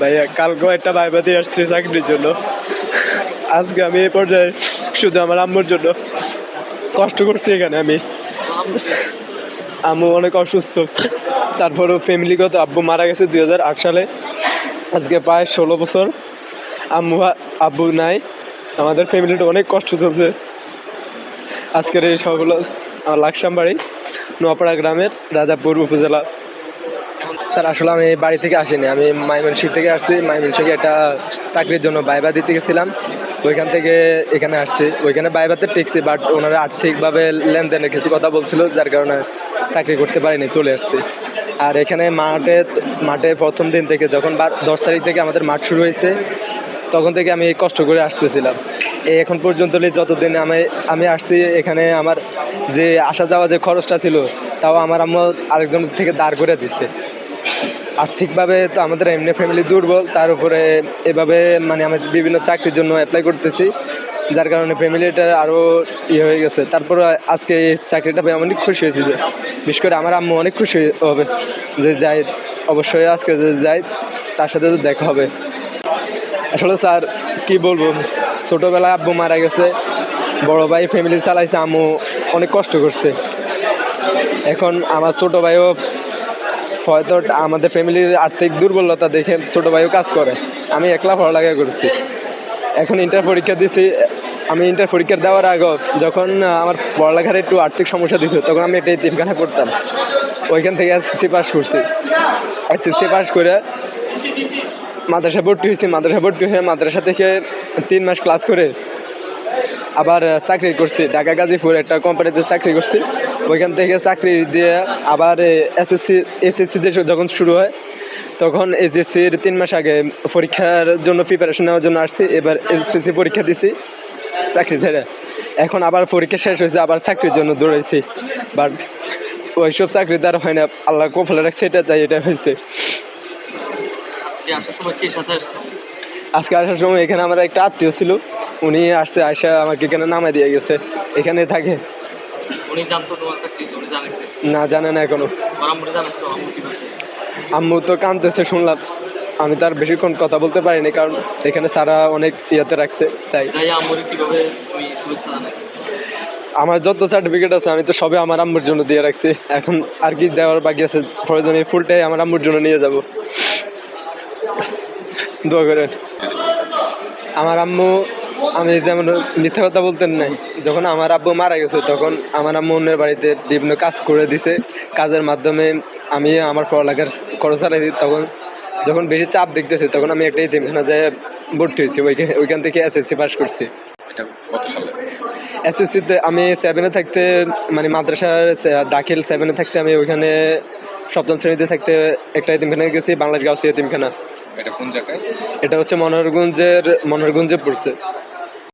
ভাইয়া কালকেও একটা ভাইবা দিয়ে আসছি চাকরির জন্য। আজকে আমি এই পর্যায়ে শুধু আমার আম্মুর জন্য। কষ্ট করছি এখানে আমি। আম্মু অনেক অসুস্থ। তারপরও ফ্যামিলিগত আব্বু মারা গেছে দু হাজার আট সালে। আজকে প্রায় ষোলো বছর আম্মু আব্বু নাই। আমাদের ফ্যামিলিটা অনেক কষ্ট চলছে। আজকের এই সব হলো আমার লাকসাম বাড়ি নোয়াপাড়া গ্রামের রাজাপুর উপজেলা। স্যার, আসলে আমি বাড়ি থেকে আসিনি। আমি মাইমনসিং থেকে আসছি। মাইমনসিংয়ে একটা চাকরির জন্য বাইবা দিতে গেছিলাম। ওইখান থেকে এখানে আসছি। ওইখানে বাইবাতে টিকছি বাট ওনারা আর্থিকভাবে লেনদেনের কিছু কথা বলছিল, যার কারণে চাকরি করতে পারিনি, চলে আসছি। আর এখানে মাঠে মাঠে প্রথম দিন থেকে যখন দশ তারিখ থেকে আমাদের মাঠ শুরু হয়েছে, তখন থেকে আমি কষ্ট করে আসতেছিলাম। এখন পর্যন্ত যতদিন আমি আমি আসছি, এখানে আমার যে আসা যাওয়া যে খরচটা ছিল, তাও আমার আম্মু আরেকজন থেকে দাঁড় করে দিচ্ছে আর্থিকভাবে তো আমাদের এমনি ফ্যামিলি দুর্বল, তার উপরে এভাবে মানে আমি বিভিন্ন চাকরির জন্য অ্যাপ্লাই করতেছি, যার কারণে ফ্যামিলিটা আরও ইয়ে হয়ে গেছে। তারপর আজকে এই চাকরিটা পেয়ে অনেক খুশি হয়েছি যে, বিশেষ করে আমার আম্মু অনেক খুশি হবে যে যাই, অবশ্যই আজকে যে যাই, তার সাথে তো দেখা হবে। আসলে স্যার, কি বলব? ছোটোবেলায় আব্বু মারা গেছে, বড় ভাই ফ্যামিলি চালাইছে, আম্মু অনেক কষ্ট করছে। এখন আমার ছোটো ভাইও হয়তো আমাদের ফ্যামিলির আর্থিক দুর্বলতা দেখে ছোট ভাইও কাজ করে। আমি একলা পড়ালেখা করছি। এখন ইন্টার পরীক্ষা দিছি। আমি ইন্টার পরীক্ষা দেওয়ার আগে যখন আমার পড়ালেখার একটু আর্থিক সমস্যা দিছিল তখন আমি এটা তিনখানা করতাম। ওইখান থেকে এসএসসি পাস করছি। এসএসসি পাস করে মাদ্রাসা ভর্তি হয়েছি। মাদ্রাসা ভর্তি হয়ে মাদ্রাসা থেকে তিন মাস ক্লাস করে আবার চাকরি করছি। ঢাকা গাজীপুর একটা কোম্পানিতে চাকরি করছি। ওইখান থেকে চাকরি দিয়ে আবার এসএসসি এসএসসি যে যখন শুরু হয় তখন এসএসসির তিন মাস আগে পরীক্ষার জন্য প্রিপারেশন নেওয়ার জন্য আসছি এবার এসএসসি পরীক্ষা দিছি চাকরি ছেড়ে। এখন আবার পরীক্ষা শেষ হয়েছে আবার চাকরির জন্য দৌড়াইছি। বাট ওইসব চাকরি দ্বারা হয় না আল্লাহ কপালে রাখছে এটা তাই এটা হয়েছে। আজকে আসার সময় এখানে আমার একটা আত্মীয় ছিল উনি আসছে আসা আমাকে এখানে নামা দিয়ে গেছে। এখানে থাকে। উনি জানতো তোমার চাকরি আছে, উনি জানেন না জানে না এখনও। আমার আম্মুরে জানাচ্ছো আম্মু কি বলছে? আম্মু তো কাঁদতেছে শুনলাম। আমি তার বেশিক্ষণ কথা বলতে পারিনি কারণ এখানে সারা অনেক ইয়েতে রাখছে তাই। কীভাবে আমার যত সার্টিফিকেট আছে আমি তো সবে আমার আম্মুর জন্য দিয়ে রাখছি। এখন আর কি দেওয়ার বাকি আছে প্রয়োজনে ফুলটাই আমার আম্মুর জন্য নিয়ে যাব। দোয়া করে আমার আম্মু আমি যেমন মিথ্যা কথা বলতেন নাই যখন আমার আব্বু মারা গেছে তখন আমার আম্মু অন্যের বাড়িতে বিভিন্ন কাজ করে দিছে। কাজের মাধ্যমে আমি আমার পড়ালেখার খরচ চালাই তখন যখন বেশি চাপ দেখতেছি তখন আমি একটা ইতিমখানা যায় ভর্তি হয়েছি। ওইখানে ওইখান থেকে এসএসসি পাস করছি। কত সালে? এসএসসিতে আমি সেভেনে থাকতে মানে মাদ্রাসার দাখিল সেভেনে থাকতে আমি ওইখানে সপ্তম শ্রেণীতে থাকতে একটা এতিমখানা গেছি বাংলাদেশ গাউসি এতিমখানা। এটা কোন জায়গায়? এটা হচ্ছে মনোহরগঞ্জের মনোহরগঞ্জে পড়ছে।